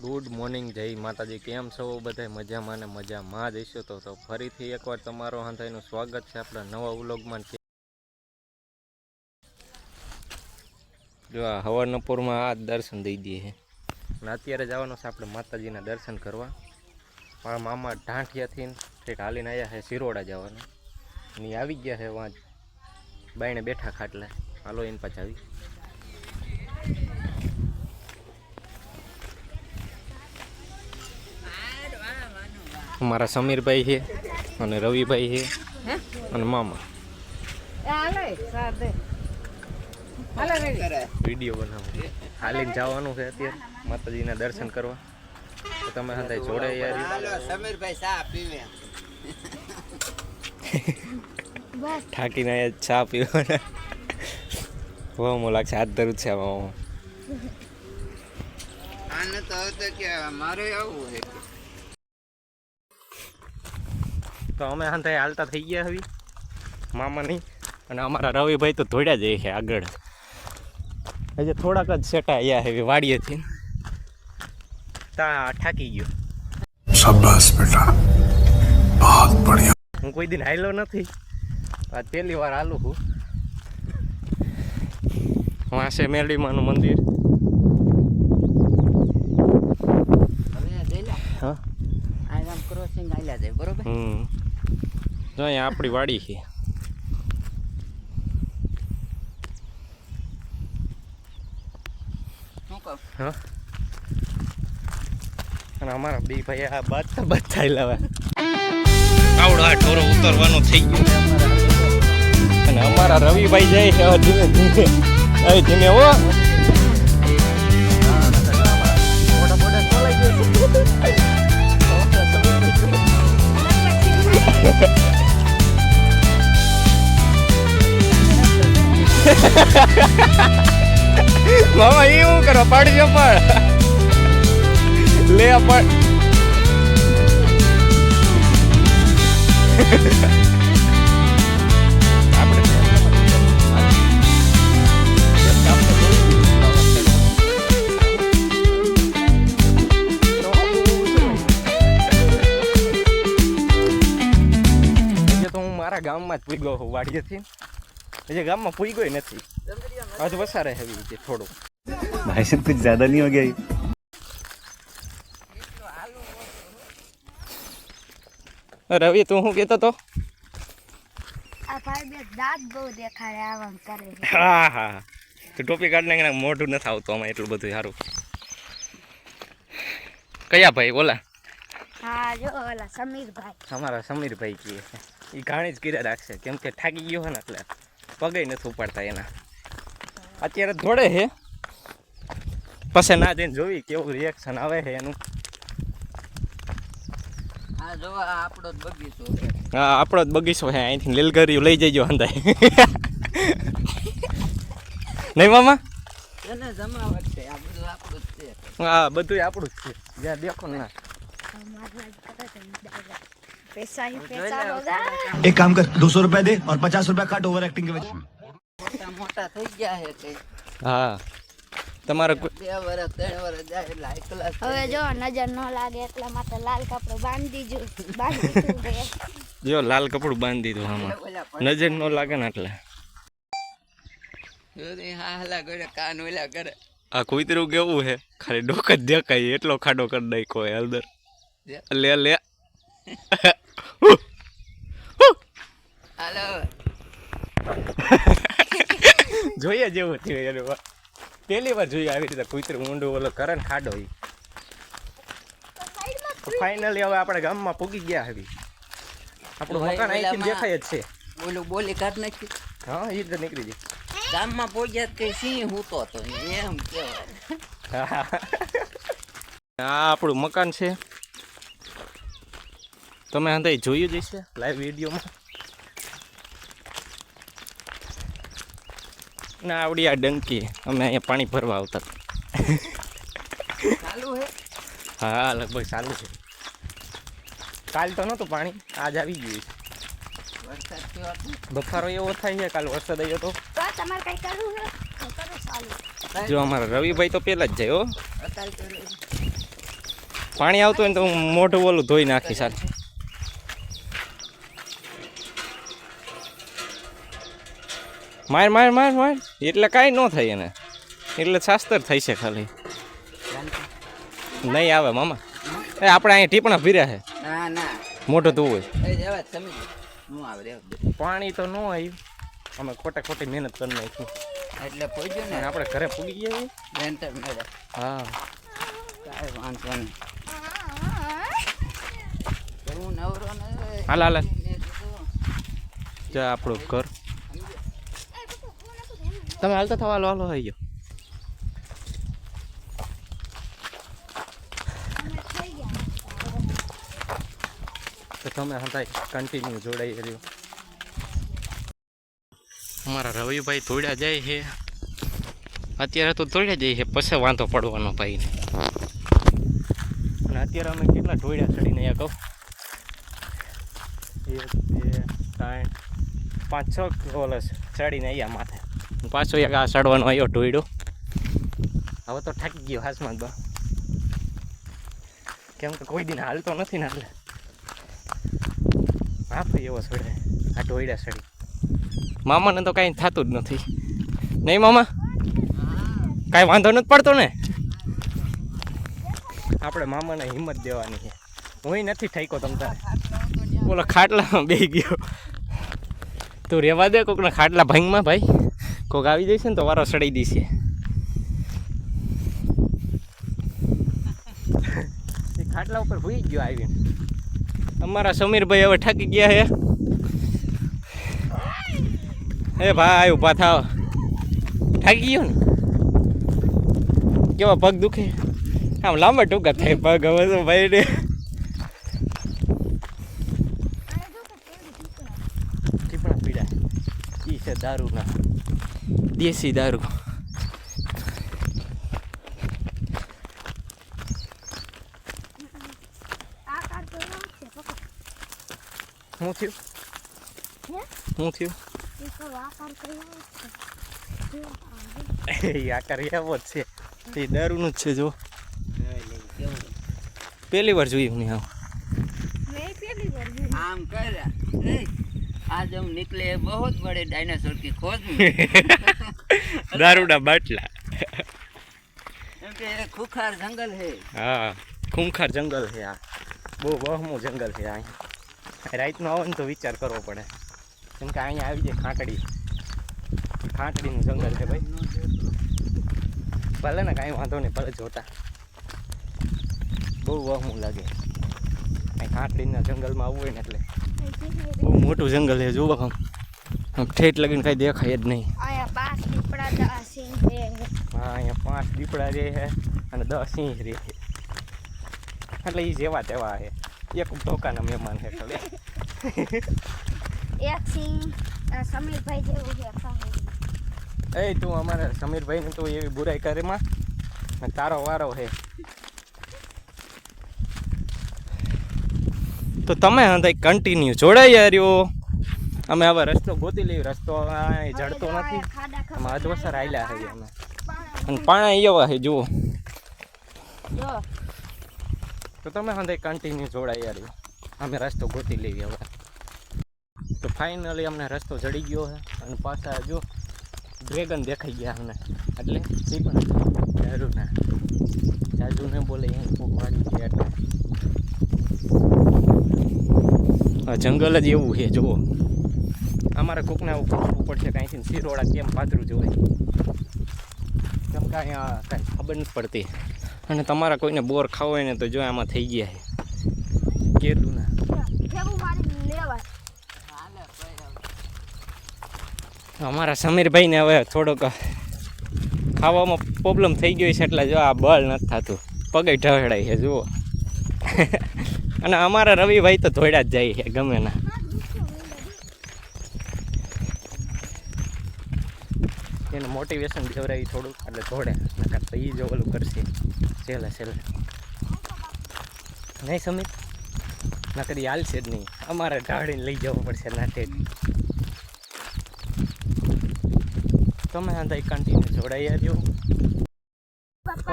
Good morning, જય માતાજી. કેમ છો બધા? મજામાં ને મજામાં જ હશો તો તો ફરીથી એકવાર તમારો હાથાઈનું સ્વાગત છે આપણા નવા ઉલોગમાં જો આ હવારનપુરમાં આ દર્શન દઈ દઈએ છે અને અત્યારે જવાનું છે આપણે માતાજીના દર્શન કરવા. મારા મામા ઢાંઠિયાથી ઠેઠ હાલીને આવ્યા છે શિરોડા જવાનું. ને આવી ગયા છે વાંચ બાયણે બેઠા ખાટલા. હાલો એને પાછા આવી. મારા સમીરભાઈ છે અને રવિભાઈ છે અને મામા. વીડિયો બનાવો. હાલીને જવાનું છે અત્યારે. માતાજીના દર્શન કરવા. તો તમે સાથે જોડે યાર. સમીરભાઈ ચા પીવે. ઠાકીને અહીંયા ચા પીવાના. વાહ મો લાગશે હાથ ધરું છે વાહ આને તો તો કે મારે આવું છે તો અમે હાંધે હાલતા થઈ ગયા હવે મામાની અને અમારા રવિભાઈ તો ધોડ્યા જઈએ છે આગળ. હજી થોડાક જ સેટા આવ્યા છે વાડીએથી. તા ઠાકી ગયો. શાબાશ બેટા. બહુત બઢિયા. હું કોઈ દિન હાલ્યો નથી. આ પહેલી વાર હાલું હું વાસે મેલડીમાનું મંદિર. ક્રોસિંગ આવેલા જાય બરોબર? હમ. જો અહીંયા આપણી વાડી છે. અને અમારા બે ભાઈ આ બાજતા બાજતા લાવે આવડો આ ઢોરો ઉતરવાનો થઈ ગયો. અને અમારા રવિભાઈ જાય છે હવે ધીમે ધીમે. હવે ધીમે હો. મામા એવું કરો? પાડજો પણ. લે પણ હું મારા ગામમાં જ પૂગ્યો છું વાડીએથી. હજી ગામમાં પૂઈ ગયો નથી. હજુ વસારે હેવી રીતે થોડું ભાઈ સાહેબ કુછ જ્યાદા નહીં હો રવિ તું શું કેતો તો હા હા તો ટોપી કાઢ મોઢું નથી આવતું આમાં એટલું બધું સારું. કયા ભાઈ બોલા હા સમીરભાઈ. અમારા સમીરભાઈ કહે એ ઘાણી જ કીરા રાખશે. કેમ કે થાકી ગયો ને એટલે. પગે નથી ઉપાડતા એના. અત્યારે દોડે છે પછી ના જઈને જોવી કેવું રિએક્શન આવે છે એનું. આ જો આપણો જ બગીચો છે. હા આપણો જ બગીચો છે અહીંથી લીલગરીયું લઈ જજો અંદાય નહીં મામા? એને જમાવટ છે. આ બધું આપણું જ છે. હા બધું આપણું જ છે. જ્યાં દેખો ને. ના અમારા કરે છે દાદા. પૈસા ही જોઈ पैसा લે, होगा एक काम कर दो सौ रुपया दे और पचास रुपया काट ओवर एक्टिंग के वजह મોટા મોટા થઈ ગયા છે કઈ હા તમારે કોઈ- બે વર્ષ ત્રણ વર્ષ જાય એટલે હાઈ ક્લાસ હવે જો નજર ન લાગે એટલા માટે લાલ કપડું બાંધી દીધું બાંધી દીધું છે. જો લાલ કપડું બાંધી દીધું આમાં ઓલા પણ નજર ન લાગે ને એટલે જોતી હા હલા કરે કાન ઓલા કરે આ કુતરું કેવું છે ખાલી ડોક જ દેખાય એટલો ખાડો કરી નાખ્યો હોય હળદર લે લે હાલો જોઈએ જેવું થયું એનું. પહેલી વાર જોઈએ આવી રીતે કુતર ઊંડું ઓલો કરે ને ખાડો ઈ. ફાઇનલી હવે આપણે ગામમાં પૂગી ગયા હવે આપણું મકાન અહીંથી દેખાય જ છે. બોલું બોલી કાઢ નાખી હા એ રીતે નીકળી જાય ગામમાં પહોંચ્યા કે સિંહ હૂતો હતો એમ કેવાય હા. આ આપણું મકાન છે. તમે અંદર જોયું જ હશે લાઈવ વિડીયોમાં? ના આવડી આ ડંકી. અમે અહીંયા પાણી ભરવા આવતા. ચાલુ હે? હા લગભગ ચાલુ છે. કાલ તો નહોતું પાણી આજ આવી ગયું બફારો એવો થાય છે કાલ વરસાદ આવ્યો તો. જો અમારા રવિભાઈ તો પેલા જ જાય હો. પાણી આવતું હોય ને તો હું મોઢું ઓલું ધોઈ નાખી સાલ માર માર માર માર. એટલે કાંઈ ન થાય એને. એટલે શાસ્ત્ર થઈ છે ખાલી. નહીં આવે મામા. એ આપણે અહીંયા ટીપણા ભીર્યા છે. મોટો તું હોય. પાણી તો ન આવ્યું અમે ખોટા ખોટી મહેનત કરી નાખી. એટલે પૂછ્યું ને. આપણે ઘરે પૂગી ગયા હા. કાઈ વાંધો નહીં. હાલ હાલ હાલ. જા આપણું ઘર. તમે હાલતા થવા હાલો હાલો, આવી ગયો. તો તમે હતા કન્ટિન્યુ જોડાઈ રહ્યો. અમારા રવિભાઈ તોડ્યા જાય છે. અત્યારે તો તોડ્યા જાય છે, પછી વાંધો પડવાનો ભાઈને અને અત્યારે અમે કેટલા ઢોળ્યા ચડીને અહીંયા કહું. એક, બે, ત્રણ, પાંચ, છ કોલસ ચડીને અહીંયા માથે. પાછો એક આ સડવાનો આવ્યો ઢોળ્યો હવે તો થાકી ગયો હાસમાં બા. કેમ કે કોઈ દિન હાલતો નથી ને એટલે. હા ભાઈ એવો સડે. આ ઢોળ્યા સડી. મામાને તો કાંઈ થતું જ નથી. નહીં મામા? કાંઈ વાંધો નથી પડતો ને? આપણે મામાને હિંમત દેવાની છે. હું નથી ઠાક્યો તમ બોલો ખાટલામાં બે ગયો. તું રેવા દે કોકના ખાટલા ભાંગમાં ભાઈ. કોક આવી જશે ને તો વારો સડાઈ દેશે એ. ખાટલા ઉપર ભૂઈ ગયો આવીને. અમારા સમીરભાઈ હવે ઠકી ગયા હે એ ભાઈ ઊભા થાવ. થાકી ગયો ને? કેવા પગ દુખે? આમ લાંબા ટૂંકા થાય પગ હવે તો ભાઈ ને ટીપણા પીડા. ઈ છે દારૂના. દેશી દારૂ આ કાર તો એવો જ છે પકડ શું થયું શું થયું એ તો આ કાર તો એવો જ છે જો આ એ આકાર એવો જ છે એ દારૂનું જ છે જો લઈ લઈ, કેવું? પહેલી વાર જોયું નહીં આવું મેં પેલી વાર જોયું. આમ કર્યા એ, आज हम निकले बहुत बड़े डायनासोर की खोज में દારૂડા બાટલા. ખુખાર જંગલ હે. હા ખુંખાર જંગલ છે આ. બહુ બહમું જંગલ છે અહીંયા રાતનો આવે ને તો વિચાર કરવો પડે. કેમ કે અહીંયા આવી જાય ખાંટડી. ખાંટડીનું જંગલ છે ભાઈ. ભલે ને કાંઈ વાંધો નહીં ભલે જોતા. બહુ વહમું લાગે. અહીં ખાંટડીના જંગલમાં આવવું હોય ને એટલે. બહુ મોટું જંગલ છે જુઓ આમ ઠેઠ લગીને કાંઈ દેખાય જ નહીં. અહીંયા પાંચ દીપડા રહે છે અને દસ સિંહ રહે છે. એટલે એ જેવા તેવા છે. એક ટોકાના મહેમાન છે ખાલી. એક સિંહ સમીરભાઈ જેવું છે એ તું અમારા સમીરભાઈને તું એવી બુરાઈ કરે માં. તારો વારો છે. તો તમે હંધાઈ કન્ટિન્યુ જોડાઈ રહ્યો અમે હવે રસ્તો ગોતી લઈએ રસ્તો જડતો નથી. અમે અધવસર આવેલા છીએ અમે. અને પાણી એવા છે જુઓ. જો. તો તમે હંધાઈ કન્ટિન્યુ જોડાય યાર અમે રસ્તો ગોતી લઈએ હવે. તો ફાઇનલી અમને રસ્તો જડી ગયો છે. અને પાછા જો ડ્રેગન દેખાઈ ગયા અમને. એટલે એ પણ ના જાજુ ને બોલે એમ પાડી ગયા એટલે જંગલ જ એવું છે જુઓ. અમારે કોકને ઉપર પડશે કાંઈથી શિરોડા કેમ પાતળું જોવે? કેમ કે અહીંયા કાંઈ ખબર નથી પડતી. અને તમારા કોઈને બોર ખાવો હોય ને તો જો આમાં થઈ ગયા છે. કેદું ના. અમારા સમીરભાઈને હવે થોડોક ખાવામાં પ્રોબ્લેમ થઈ ગયો છે એટલે જો આ બળ નથી થતું. પગે ઢળાય છે જુઓ. અને અમારા રવિભાઈ તો ધોળ્યા જ જાય છે ગમે ના. એને મોટિવેશન દેવરાવી થોડુંક, એટલે ધોડે નકર તો એ જ ઓલું કરશે. છેલ્લે છેલ્લે. નહીં સમીર? નકર એ હાલશે જ નહીં. અમારે ઢાળીને લઈ જવું પડશે નાટે. તમે તઈ કન્ટિન્યુ જોડાઈ આવ્યો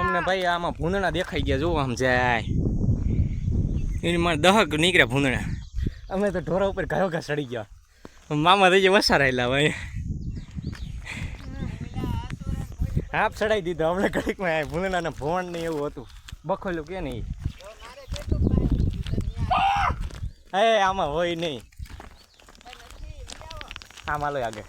અમને ભાઈ આમાં ભૂંદણા દેખાઈ ગયા, જોવો આમ જાય. એની મારે દહક નીકળ્યા ભૂંદણા અમે તો ઢોરા ઉપર ગાયો ઘા સડી ગયા. મામા થઈ ગયા વસા રહેલા ભાઈ હાપ ચડાવી દીધો. હમણાં ઘડીકમાં ને ભવન ને એવું હતું. બખોલું કે નહીં? એ આમાં હોય નહીં. આમાં હાલો આગળ.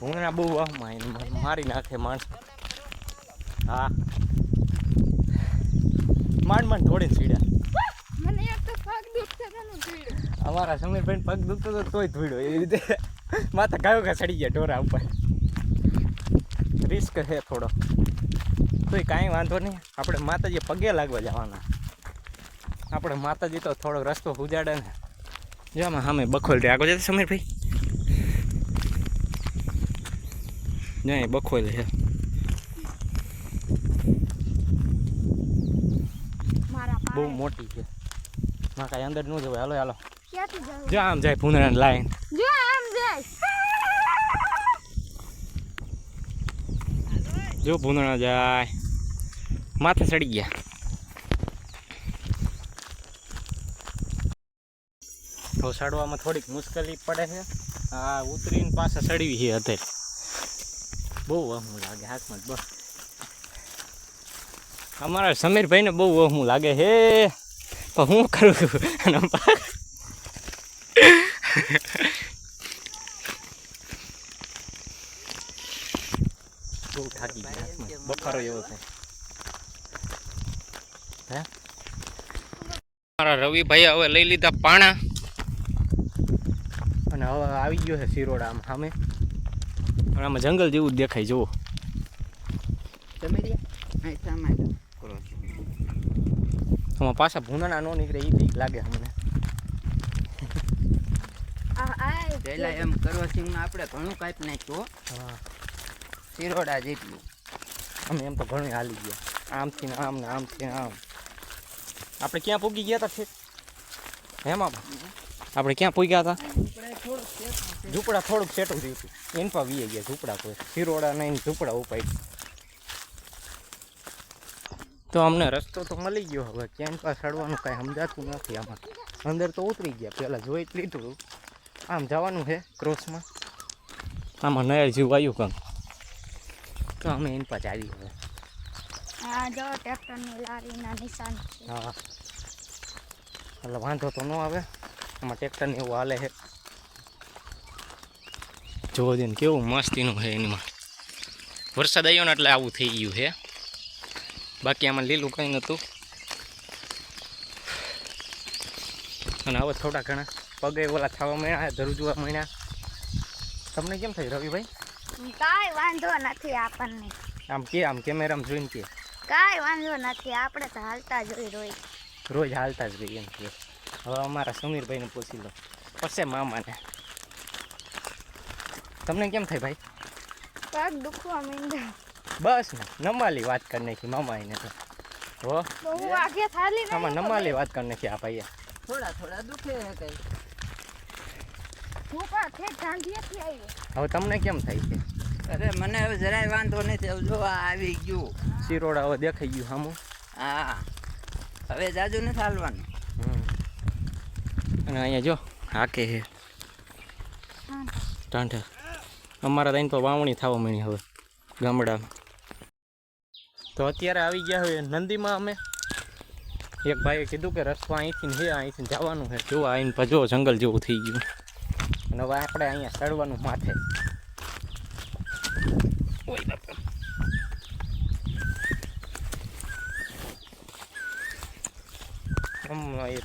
ભૂંગળા બહુ આમાં મારી નાખે માણસ. હા. માંડ માંડ થોડી સીડ્યા અમારા સમીરભાઈ પગ દુખતો તો તોય ધોઈડો એવી રીતે. માથા ગાયો કા ચડી ગયા ઢોરા ઉપર. રિસ્ક છે થોડો. તોય કાંઈ વાંધો નહીં. આપણે માતાજી પગે લાગવા જવાના. આપણે માતાજી તો થોડો રસ્તો ઉજાડે ને. જો આમાં સામે બખોલ આગળ જતા સમીરભાઈ. જો અહીં બખોલ છે. બહુ મોટી છે. માં કાંઈ અંદર ન જવાય. હાલો હાલો. જો આમ જાય ભૂંદરાની લાઈન જો આમ જાય જો ભૂંદણા જાય. માથે ચડી ગયા. તો ચડવામાં થોડીક મુશ્કેલી પડે છે. આ ઉતરીને પાછા ચડવી છે અત્યારે. બહુ અહમું લાગે હાથમાં બસ. અમારા સમીરભાઈને બહુ અહમું લાગે હે પણ હું કરું છું? અને થાકી ગયા. બફારો એવો છે હે મારા રવિભાઈ હવે લઈ લીધા પાણા. અને હવે આવી ગયો છે શિરોડા આમ સામે. પણ આમાં જંગલ જેવું જ દેખાય જુઓ. તમે રહ્યા અહીં સામાન કરો આમાં પાછા ભૂનાના નો નીકળે એ બીક લાગે અમને. એમ કરવસિંગમાં આપણે ઘણું કાંઈક નાખ્યું હો. શિરોડા જેટલું. અમે એમ તો ઘણું હાલી ગયા. આમથી ને આમ ને આમથી આમ. આપણે ક્યાં પૂગી ગયા હતા ઠીક હેમાં આપણે ક્યાં પૂગ્યા હતા ઝૂંપડા થોડુંક સેટું થયું હતું. એન પર વીએ ગયા ઝૂંપડા કોઈ. શિરોડા નહીં ઝૂપડા ઉપાય તો અમને રસ્તો તો મળી ગયો હવે. ક્યાંય પર ચડવાનું કાંઈ સમજાતું નથી આમાં. અંદર તો ઉતરી ગયા. પહેલાં જોઈ જ લીધું. આમ જવાનું છે ક્રોસમાં. આમાં નયર જેવું આવ્યું કંઈક તો અમે એને પચાવી હવે. હા જો ટ્રેક્ટરની લારીના નિશાન છે. હા. એટલે વાંધો તો ન આવે. આમાં ટ્રેક્ટરને એવું હાલે છે. જોવો દે કેવું મસ્તીનું છે એનીમાં. વરસાદ આવ્યો ને એટલે આવું થઈ ગયું છે. બાકી આમાં લીલું કંઈ નહોતું. અને હવે થોડા ઘણા પગે ઓલા થવા માંડ્યા ધરુજવા મળ્યા તમને કેમ થાય રવિભાઈ? કાંઈ વાંધો નથી આપણને. આમ કે આમ કેમેરામાં જોઈને કે. કાંઈ વાંધો નથી આપણે તો હાલતા જ હોય રોજ. રોજ હાલતા જ રહીએ એમ કે. હવે અમારા સમીરભાઈને પૂછી લો. પછી મામાને. તમને કેમ થાય ભાઈ? પગ દુખવા માંડ્યા. બસ ને નમાલી વાત કરી નાખી મામા એને તો હો બહુ આગે થાલી આમાં નમાલી વાત કરી નાખી આ ભાઈએ. થોડા થોડા દુખે કઈ. ભૂકા ઠેઠ ગાંધીએથી આવ્યો હવે તમને કેમ થાય છે? અરે મને હવે જરાય વાંધો નથી. હવે જો આ આવી ગયું. શિરોડા હવે દેખાઈ ગયું સામું હા. હવે જાજુ નથી હાલવાનું. હમ. અને અહીંયા જો હાકે છે. ટાંઠા અમારા ત્યાં તો વાવણી થવા મળી હવે ગામડામાં. તો અત્યારે આવી ગયા હવે નંદીમાં અમે. એક ભાઈએ કીધું કે રસ્તો અહીંથી હે અહીંથી જવાનું છે જોવા આવીને પછી જો જંગલ જેવું થઈ ગયું. અને હવે આપણે અહીંયા ચડવાનું માથે.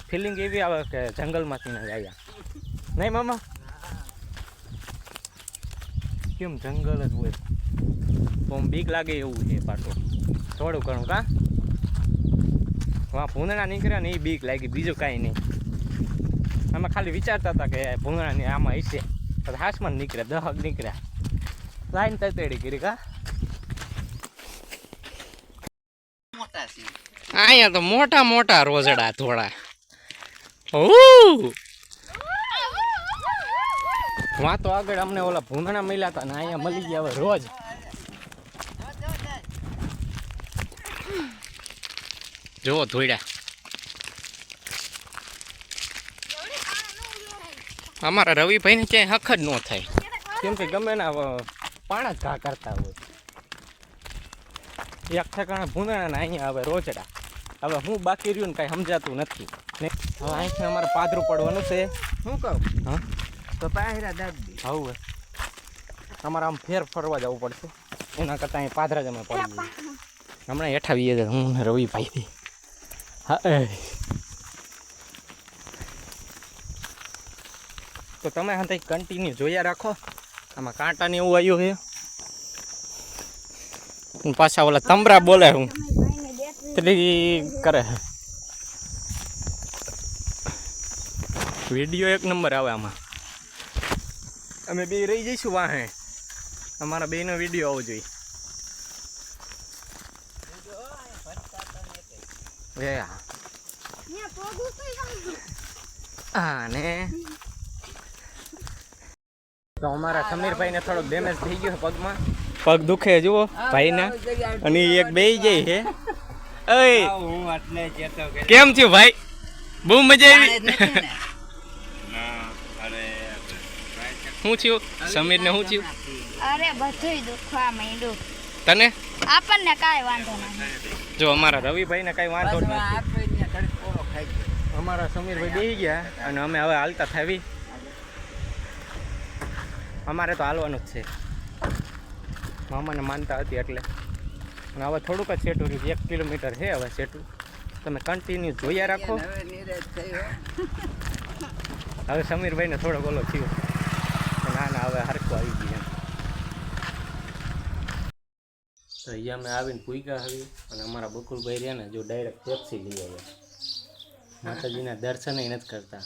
ફિલિંગ એવી આવે કે જંગલમાંથી ના આવ્યા નહીં મામા? કેમ જંગલ જ હોય? આમ બીક લાગે એવું છે પાછું. થોડું ઘણું કા? હા ભૂંદડા નીકળ્યા ને એ બીક લાગી બીજું કાંઈ નહીં. અમે ખાલી વિચારતા હતા કે ભૂંગળાની આમાં હશે પછી હાસમાં નીકળ્યા, દહક નીકળ્યા. લાઈન તતેડી કરી કા? અહીંયા તો મોટા મોટા રોજડા થોડા વાં આગળ અમને ઓલા ભૂંગણા મળ્યા હતા ને અહીંયા મળી ગયા હવે રોજ. જુઓ ધોઈડા અમારા રવિભાઈને ક્યાંય હખ જ ન થાય. કેમ કે ગમે ના પાણા જ ઘા કરતા હોય. એક ઠેકાણે ભૂંદણા ને અહીંયા હવે રોજડા. હવે હું બાકી રહ્યું ને કાંઈ સમજાતું નથી. ને હવે અહીંથી અમારે પાદરું પડવાનું છે. શું કહું? હા? તો પાયરા દાદી હવે અમારે આમ ફેર ફરવા જવું પડશે. એના કરતાં અહીં પાદરા જ અમે પડી હમણાં હેઠા વીએ હું ને રવિભાઈ. હા તો તમે હા કન્ટિન્યુ જોયા રાખો. આમાં કાંટા ને એવું આવ્યું છે. હું પાછા ઓલા તમરા બોલે હું. કરે. વીડિયો એક નંબર આવે આમાં. અમે બે રહી જઈશું વાહે. અમારા બેનો વીડિયો આવવો જોઈએ. હા ને. તો અમારા સમીરભાઈને થોડોક ડેમેજ થઈ ગયો પગમાં. પગ દુખે જુઓ ભાઈના. અને એક બે જાય છે અય હું. આટલે કહેતો કેમ થયું ભાઈ? બહુ મજા આવી. શું થયું? સમીરને શું થયું? અરે બધું દુખવા માંડ્યું. તને? આપણને કાંઈ વાંધો નથી. જો અમારા રવિભાઈને કઈ વાંધો નથી. ને. અમારા સમીરભાઈ બેસી ગયા અને અમે હવે હાલતા થાવી. અમારે તો હાલવાનું જ છે. મામાને માનતા હતી એટલે. અને હવે થોડુંક જ સેટું રહ્યું. એક કિલોમીટર છે હવે સેટું. તમે કન્ટિન્યુ જોયા રાખો. હવે નિરાશ થયો હવે સમીરભાઈને થોડોક ઓલો થયો. ના ના હવે હરખું આવી ગયું એમ. તો અહીંયા અમે આવીને પૂગ્યા આવી અને અમારા બકુલભાઈ રહ્યા ને જો ડાયરેક્ટ ટેક્સી લઈ આવ્યા. માતાજીના દર્શન નથી કરતા.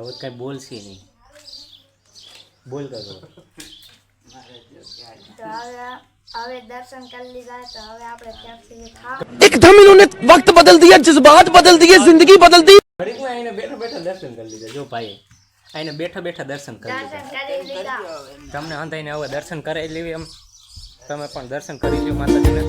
હવે કઈ બોલશે નહીં બોલ કરો તો હવે હવે દર્શન કરી લીધા તો હવે આપણે ત્યાંથી ખાવા एकदम इन्होंने वक्त बदल दिया जज्बात बदल दिए जिंदगी बदल दी ઘડીકમાં આઈને બેઠા બેઠા દર્શન કરી લીધા જો ભાઈ આઈને બેઠા બેઠા દર્શન કરી લીધા દર્શન કરી લીધા તમને અંધાઈને હવે દર્શન કરાવી લેવી એમ તમે પણ દર્શન કરી લ્યો માતાજીના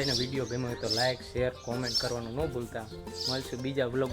અંધાઈને વીડિયો ગમ્યો હોય તો લાઈક શેર કોમેન્ટ કરવાનું ન ભૂલતા. મળશું બીજા બ્લોગ